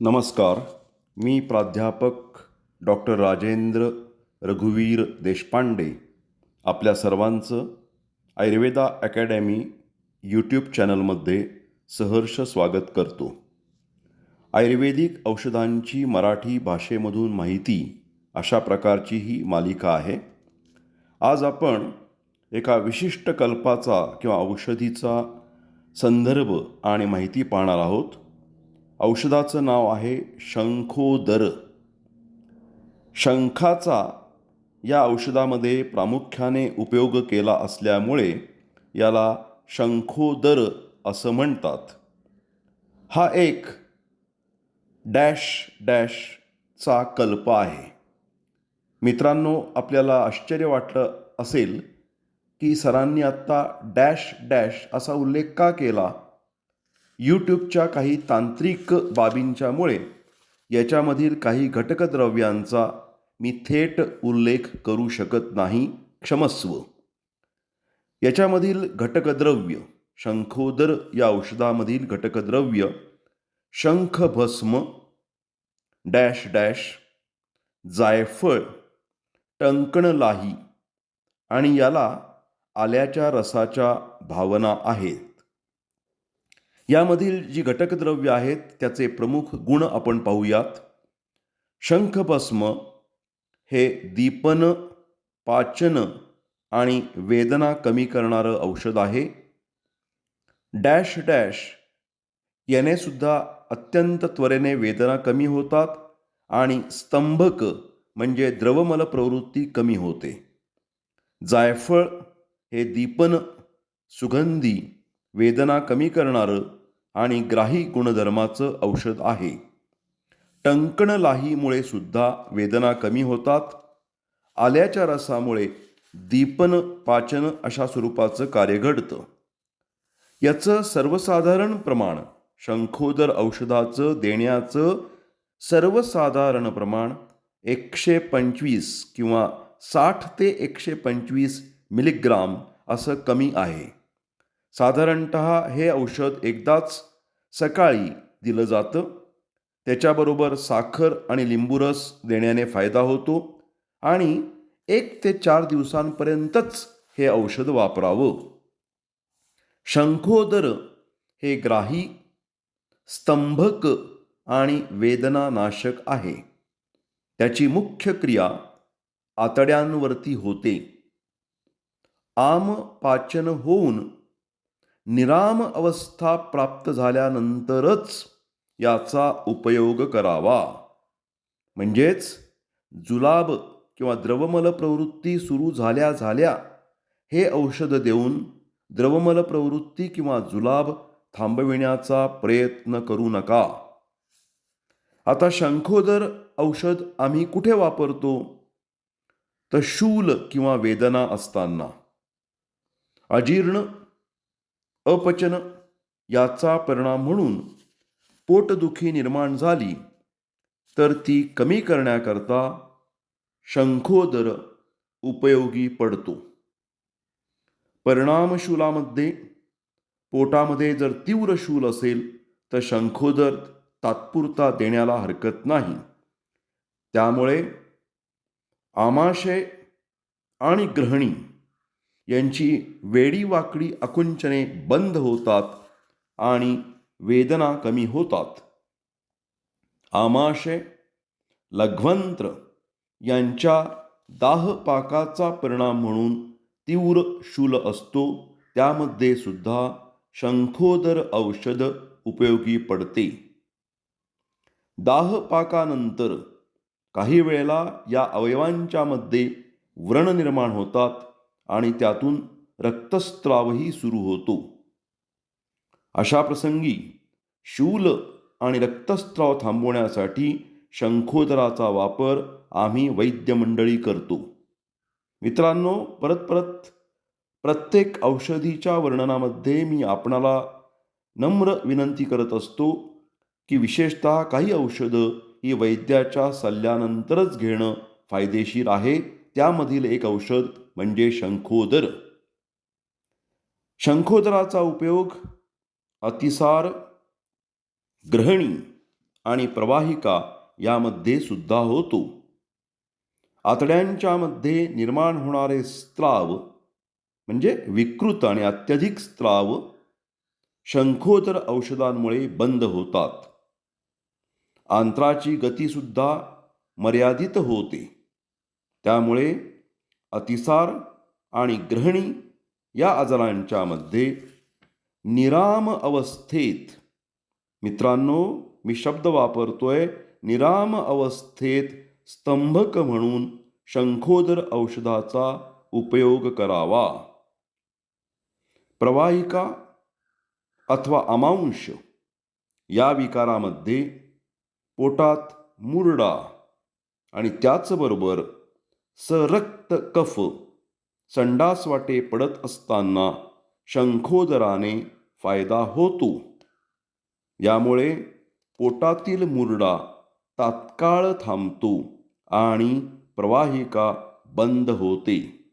नमस्कार. मी प्राध्यापक डॉक्टर राजेंद्र रघुवीर देशपांडे आपल्या सर्वांचं आयुर्वेदा अकॅडमी यूट्यूब चॅनलमध्ये सहर्ष स्वागत करतो. आयुर्वेदिक औषधांची मराठी भाषेमधून माहिती अशा प्रकारची ही मालिका आहे. आज आपण एका विशिष्ट कल्पाचा किंवा औषधीचा संदर्भ आणि माहिती पाहणार आहोत. औषधाचं नाव आहे शंखोदर. शंखाचा या औषधामध्ये प्रामुख्याने उपयोग केला असल्यामुळे याला शंखोदर असं म्हणतात. हा एक डॅश डॅशचा कल्प आहे. मित्रांनो आपल्याला आश्चर्य वाटलं असेल की सरांनी आत्ता डॅश डॅश असा उल्लेख का केला? यूट्यूबच्या काही तांत्रिक बाबींच्यामुळे याच्यामधील काही घटकद्रव्यांचा मी थेट उल्लेख करू शकत नाही. क्षमस्व. याच्यामधील घटकद्रव्य शंखोदर या औषधामधील घटकद्रव्य शंखभस्म डॅश डॅश जायफळ टंकणलाही आणि याला आल्याच्या रसाच्या भावना आहेत. यामधील जी घटकद्रव्य आहेत त्याचे प्रमुख गुण आपण पाहूयात. शंखभस्म हे दीपन पाचन आणि वेदना कमी करणारं औषध आहे. डॅश डॅश याने सुद्धा अत्यंत त्वरेने वेदना कमी होतात आणि स्तंभक म्हणजे द्रवमल प्रवृत्ती कमी होते. जायफळ हे दीपन सुगंधी वेदना कमी करणारं आणि ग्राही गुणधर्माचं औषध आहे. टंकण लाहीमुळे सुद्धा वेदना कमी होतात. आल्याच्या रसामुळे दीपन पाचन अशा स्वरूपाचं कार्य घडतं. याचं सर्वसाधारण प्रमाण शंखोदर औषधाचं देण्याचं सर्वसाधारण प्रमाण एकशे पंचवीस किंवा साठ ते एकशे पंचवीस मिलीग्राम असं कमी आहे. साधारणत हे औषध एकदाच सकाळी दिलं जातं. त्याच्याबरोबर साखर आणि लिंबूरस देण्याने फायदा होतो आणि एक ते चार दिवसांपर्यंतच हे औषध वापरावं. शंखोदर हे ग्राही स्तंभक आणि वेदनानाशक आहे. त्याची मुख्य क्रिया आतड्यांवरती होते. आम पाचन होऊन निराम अवस्था प्राप्त झाल्यानंतरच याचा उपयोग करावा. म्हणजेच जुलाब किंवा द्रवमल प्रवृत्ती सुरू झाल्या झाल्या हे औषध देऊन द्रवमल प्रवृत्ती किंवा जुलाब थांबविण्याचा प्रयत्न करू नका. आता शंखोदर औषध आम्ही कुठे वापरतो? तर शूल किंवा वेदना असताना. अजीर्ण अपचन याचा परिणाम म्हणून पोटदुखी निर्माण झाली तर ती कमी करण्याकरता शंखोदर उपयोगी पडतो. परिणामशूलामध्ये पोटामध्ये जर तीव्र शूल असेल तर शंखोदर तात्पुरता देण्याला हरकत नाही. त्यामुळे आमाशय आणि ग्रहणी यांची वेडीवाकडी आकुंचने बंद होतात आणि वेदना कमी होतात. आमाशय लघ्वंत्र यांच्या दाहपाकाचा परिणाम म्हणून तीव्र शूल असतो त्यामध्ये सुद्धा शंखोदर औषध उपयोगी पडते. दाहपाकानंतर काही वेळेला या अवयवांच्या मध्ये व्रण निर्माण होतात. आणि त्यातून रक्तस्त्रावही सुरू होतो. अशा प्रसंगी शूल आणि रक्तस्त्राव थांबवण्यासाठी शंखोदराचा वापर आम्ही वैद्यमंडळी करतो. मित्रांनो परत परत प्रत्येक औषधीच्या वर्णनामध्ये मी आपणाला नम्र विनंती करत असतो की विशेषत काही औषधं ही वैद्याच्या सल्ल्यानंतरच घेणं फायदेशीर आहे. त्यामधील एक औषध म्हणजे शंखोदर. शंखोदराचा उपयोग अतिसार ग्रहणी आणि प्रवाहिका यामध्ये सुद्धा होतो. आतड्यांच्या मध्ये निर्माण होणारे स्त्राव म्हणजे विकृत आणि अत्यधिक स्त्राव शंखोदर औषधांमुळे बंद होतात. आंत्राची गतीसुद्धा मर्यादित होते. त्यामुळे अतिसार आणि ग्रहणी या आजारांच्या मध्ये निराम अवस्थेत. मित्रांनो मी शब्द वापरतोय निराम अवस्थेत स्तंभक म्हणून शंखोदर औषधाचा उपयोग करावा. प्रवाहिका अथवा अमांश या विकारामध्ये पोटात मुरडा आणि त्याचबरोबर सरक्त कफ. संडास वाटे पडत असताना शंखोदराने फायदा होतो. यामुळे पोटातील मुरडा तात्काळ थांबतो आणि प्रवाहिका बंद होते.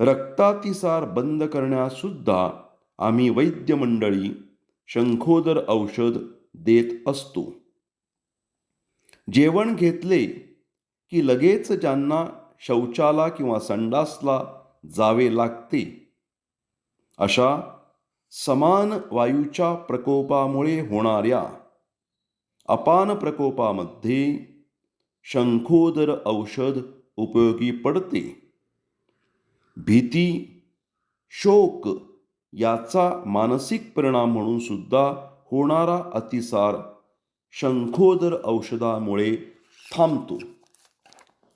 रक्तातिसार बंद करण्यासुद्धा आम्ही वैद्य मंडळी शंखोदर औषध देत असतो. जेवण घेतले की लगेच ज्यांना शौचाला किंवा संडासला जावे लागते. अशा समान वायूच्या प्रकोपामुळे होणाऱ्या अपान प्रकोपामध्ये शंखोदर औषध उपयोगी पडते. भीती शोक याचा मानसिक परिणाम म्हणून सुद्धा होणारा अतिसार शंखोदर औषधामुळे थांबतो.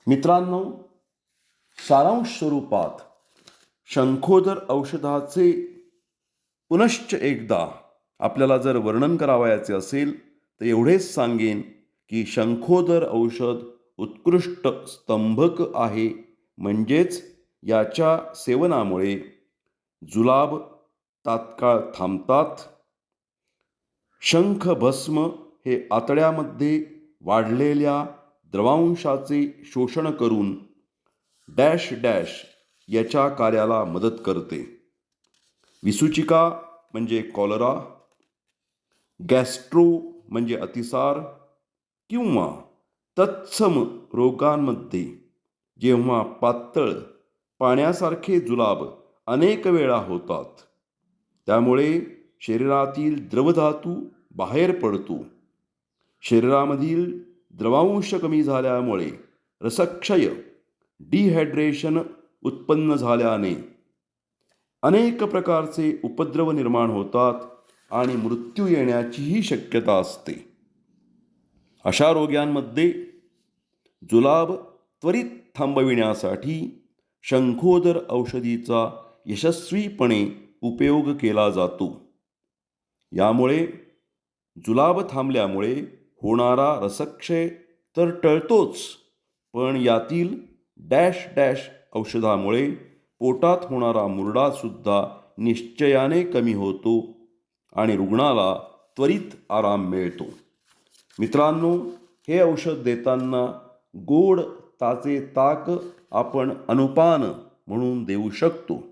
मित्रांनो सारांश स्वरूपात शंखोदर औषधाचे पुनश्च एकदा आपल्याला जर वर्णन करावयाचे असेल तर एवढेच सांगेन की शंखोदर औषध उत्कृष्ट स्तंभक आहे. म्हणजेच याच्या सेवनामुळे जुलाब तात्काळ थांबतात. शंख भस्म हे आतड्यामध्ये वाढलेल्या द्रवांशाचे शोषण करून डॅश डॅश याच्या कार्याला मदत करते. विसूचिका म्हणजे कॉलरा गॅस्ट्रो म्हणजे अतिसार किंवा तत्सम रोगांमध्ये जेव्हा पातळ पाण्यासारखे जुलाब अनेक वेळा होतात त्यामुळे शरीरातील द्रवधातू बाहेर पडतो. शरीरामधील द्रवांश कमी झाल्यामुळे रसक्षय डिहायड्रेशन उत्पन्न झाल्याने अनेक प्रकारचे उपद्रव निर्माण होतात आणि मृत्यू येण्याचीही शक्यता असते. अशा रोग्यांमध्ये जुलाब त्वरित थांबविण्यासाठी शंखोदर औषधीचा यशस्वीपणे उपयोग केला जातो. यामुळे जुलाब थांबल्यामुळे होणारा रसक्षय तर टळतोच पण यातील डॅश डॅश औषधामुळे पोटात होणारा मुरडासुद्धा निश्चयाने कमी होतो आणि रुग्णाला त्वरित आराम मिळतो. मित्रांनो हे औषध देताना गोड ताचे ताक आपण अनुपान म्हणून देऊ शकतो.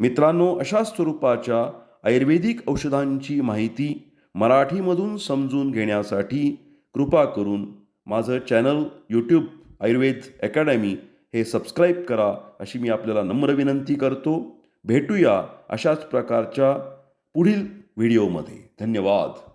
मित्रांनो अशा स्वरूपाच्या आयुर्वेदिक औषधांची माहिती मराठीमधून समजून घेण्यासाठी कृपा करून माझं चॅनल यूट्यूब आयुर्वेद अकॅडमी हे सबस्क्राईब करा अशी मी आपल्याला नम्र विनंती करतो. भेटूया अशाच प्रकारच्या पुढील व्हिडिओमध्ये. धन्यवाद.